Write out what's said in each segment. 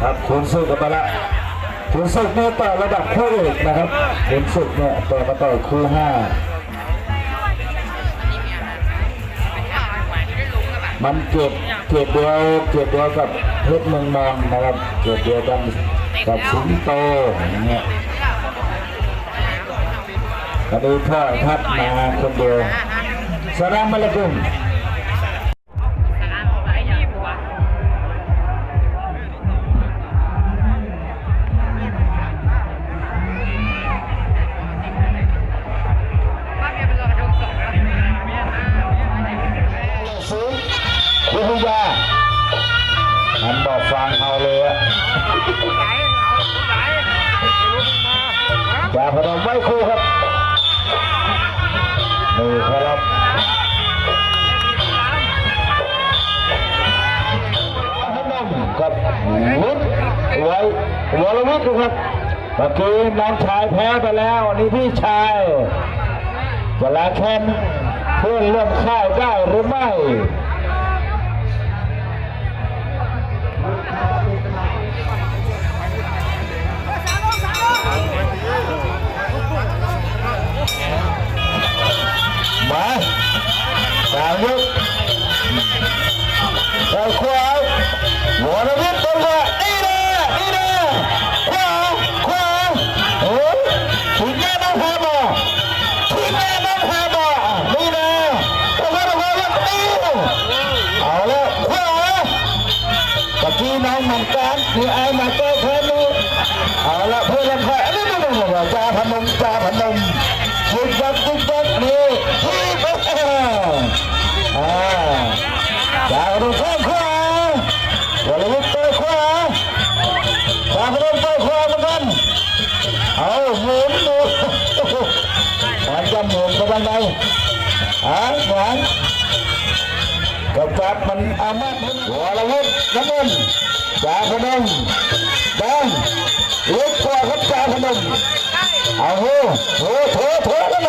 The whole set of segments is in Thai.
ครับคุณสุกกับมาละคุณสุกเนี่ยต่อระดับคู่เอกนะครับคุณสุกเนี่ยต่อมาต่อคู่ห้ามันเก็บเก็บเดียวเก็บเดียวกับเพชรเมืองนองนะครับเก็บเดียวกันกับสิงโตอย่างเงี้ยกระดูพ่อทัดมาคนเดียวสลามอะลัยกุม ไว้ครูครับนี่ครับพนมครับวุฒิไว้วรวิทย์ครับเมื่อกี้น้องชายแพ้ไปแล้วนี่พี่ชายจะลาแคนเพื่อนเริ่มค่ายได้หรือไม่ มาสามยกเอาขวาวรวิทย์ตัวละนี่นะนี่นะขวาขวาโอ้ถึงแม่น้องพาบ่ถึงแม่น้องพาบ่นี่นะตัวละตัวละนี่เอาละขวาตะกี้น้องมือนกันมีไอ้มาแก้แค้นนี่เอาละเพื่อนลำพายนี่นี่นี่นี่จ่าพนมจ่าพนม อ่าจ่าพนมข้างขวาวรวุฒิตัวขวาจ่าพนมตัวขวาเหมือนกันเอาหมุนหมุนมันจะหมุนไปทางไหนอ่าหวานกับจับมันอามาตย์วรวุฒิน้ำมันจ่าพนมแดงลุกตัวครับจ่าพนม เอาโหโถโถโถนั่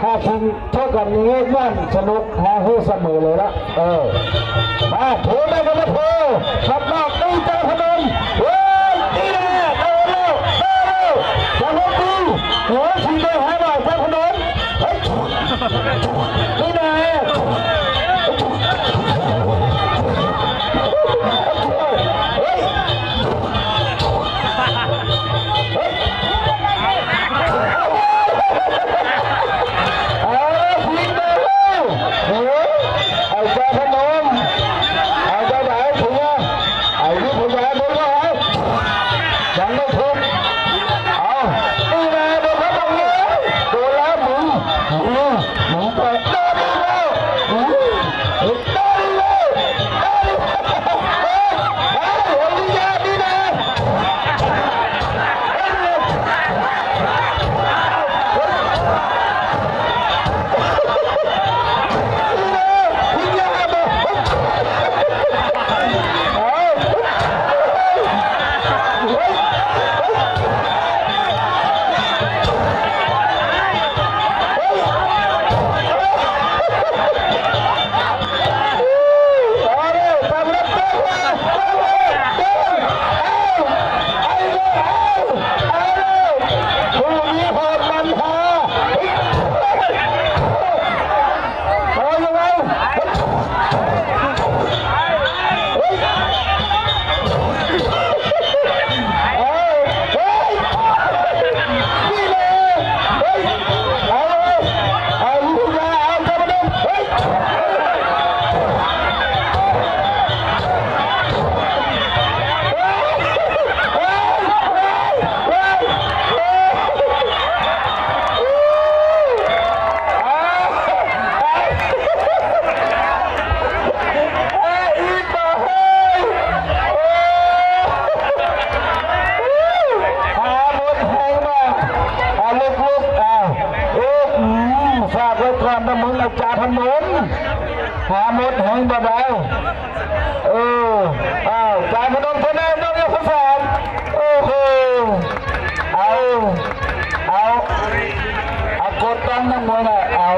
ถ้าชิงเท่ากันนี้นั่นสนุกฮาเฮเสมอเลยละเออมาโถได้กันแล้วโถขับนอกตีเจ้าพนมเฮ้ยตีแน่เอาเร็วเอาเร็วจะลงตีหัวชิงได้หาบ่ายเจ้าพนมเฮ้ยนี่แน่เฮ้ย ก่อนตะมึงเราจ่ารย์พนมหาหมดแหงบ่ได้เอออ้าวจ่ารย์พนมคนนั้นต้องยกข้อสามโอ้โหเอาเอาเอากดตั้งน้ำมวยน่ะเอา